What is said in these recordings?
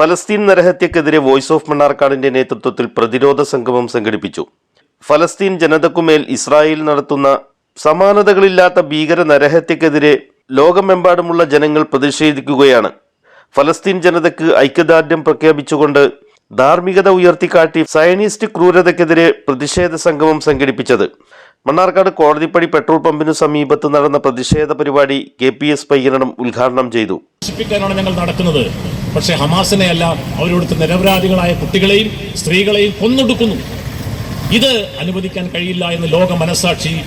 ഫലസ്തീൻ നരഹത്യക്കെതിരെ voice of മണ്ണാർക്കാടിന്റെ നേതൃത്വത്തിൽ പ്രതിരോധ സംഗമം സംഘടിപ്പിച്ചു. ഫലസ്തീൻ ജനതക്കുമേൽ ഇസ്രായേൽ നടത്തുന്ന സമാനതകളില്ലാത്ത ഭീകര നരഹത്യക്കെതിരെ ലോകമെമ്പാടുമുള്ള ജനങ്ങൾ പ്രതിഷേധിക്കുകയാണ്. ഫലസ്തീൻ ജനതയ്ക്ക് ഐക്യദാർഢ്യം പ്രഖ്യാപിച്ചുകൊണ്ട് ധാർമ്മികത ഉയർത്തിക്കാട്ടി സയനിസ്റ്റ് ക്രൂരതയ്ക്കെതിരെ പ്രതിഷേധ സംഗമം സംഘടിപ്പിച്ചത്. മണ്ണാർക്കാട് കോടതിപ്പടി പെട്രോൾ പമ്പിനു സമീപത്ത് നടന്ന പ്രതിഷേധ പരിപാടി കെ പി എസ് പയ്യനടം ഉദ്ഘാടനം ചെയ്തു. പക്ഷേ ഹമാസിനെയല്ല അവരോടുത്ത് നിരപരാധികളായ കുട്ടികളെയും സ്ത്രീകളെയും കൊന്നൊടുക്കുന്നു. ഇത് അനുവദിക്കാൻ കഴിയില്ല എന്ന് ലോക മനസാക്ഷി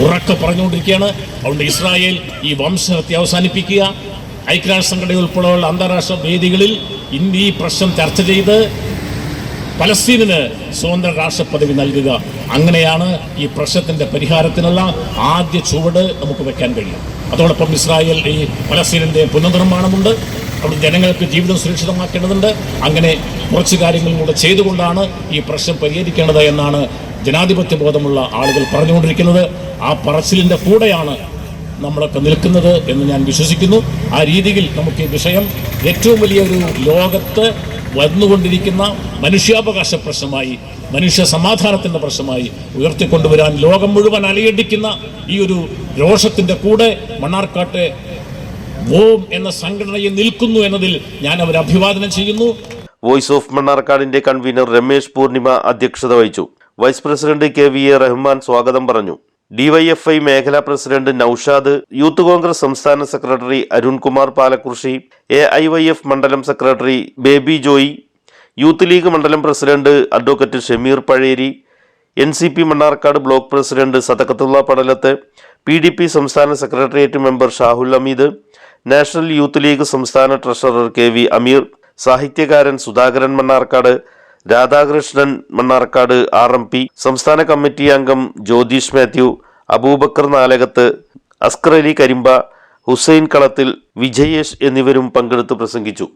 ഉറക്കെ പറഞ്ഞുകൊണ്ടിരിക്കുകയാണ്. അതുകൊണ്ട് ഇസ്രായേൽ ഈ വംശഹത്യ അവസാനിപ്പിക്കുക. ഐക്യരാഷ്ട്ര സംഘടന ഉൾപ്പെടെയുള്ള അന്താരാഷ്ട്ര വേദികളിൽ ഇന്ത്യ ഈ പ്രശ്നം ചർച്ച ചെയ്ത് പലസ്തീനിന് സ്വതന്ത്ര രാഷ്ട്രപദവി നൽകുക. അങ്ങനെയാണ് ഈ പ്രശ്നത്തിന്റെ പരിഹാരത്തിനുള്ള ആദ്യ ചുവട് നമുക്ക് വെക്കാൻ കഴിയും അതോടൊപ്പം ഇസ്രായേൽ ഈ പലസ്തീനിന്റെ പുനർനിർമ്മാണമുണ്ട്. അവിടെ ജനങ്ങൾക്ക് ജീവിതം സുരക്ഷിതമാക്കേണ്ടതുണ്ട്. അങ്ങനെ കുറച്ച് കാര്യങ്ങളും കൂടെ ചെയ്തുകൊണ്ടാണ് ഈ പ്രശ്നം പരിഹരിക്കേണ്ടത് എന്നാണ് ജനാധിപത്യ ബോധമുള്ള ആളുകൾ പറഞ്ഞുകൊണ്ടിരിക്കുന്നത്. ആ പറച്ചിലിന്റെ കൂടെയാണ് നമ്മളൊക്കെ നിൽക്കുന്നത് എന്ന് ഞാൻ വിശ്വസിക്കുന്നു. ആ രീതിയിൽ നമുക്ക് ഈ വിഷയം ഏറ്റവും വലിയൊരു ലോകത്ത് വന്നുകൊണ്ടിരിക്കുന്ന മനുഷ്യാവകാശ പ്രശ്നമായി മനുഷ്യ സമാധാനത്തിന്റെ പ്രശ്നമായി ഉയർത്തിക്കൊണ്ടുവരാൻ ലോകം മുഴുവൻ അലയടിക്കുന്ന ഈ ഒരു രോഷത്തിന്റെ കൂടെ മണ്ണാർക്കാട്ടെ വോം എന്ന സംഘടനയിൽ നിൽക്കുന്നു എന്നതിൽ ഞാൻ അവരെ അഭിവാദനം ചെയ്യുന്നു. വോയിസ് ഓഫ് മണ്ണാർക്കാടിന്റെ കൺവീനർ രമേശ് പൂർണിമ അധ്യക്ഷത വഹിച്ചു. Vice president K V A Rahman സ്വാഗതം പറഞ്ഞു. ഡിവൈഎഫ്ഐ മേഖലാ പ്രസിഡന്റ് നൌഷാദ് യൂത്ത് കോൺഗ്രസ് സംസ്ഥാന secretary Arunkumar Palakkurissi A I Y F മണ്ഡലം secretary Baby Joy youth league മണ്ഡലം president advocate Shameer Pazheri N C P Mannarkkad block president Sadakkathulla Padalath P D P സംസ്ഥാന secretariat member Shahul Hameed national youth league സംസ്ഥാന treasurer K V Ameer സാഹിത്യകാരൻ Sudhakaran Mannarkkad Radhakrishnan Mannarkkad R M P സംസ്ഥാന committee അംഗം ജ്യോതിഷ് മാത്യു അബൂബക്കർ നാലകത്ത് അസ്കർ അലി കരിമ്പ ഹുസൈൻ കളത്തിൽ വിജയേഷ് എന്നിവരും പങ്കെടുത്ത് പ്രസംഗിച്ചു.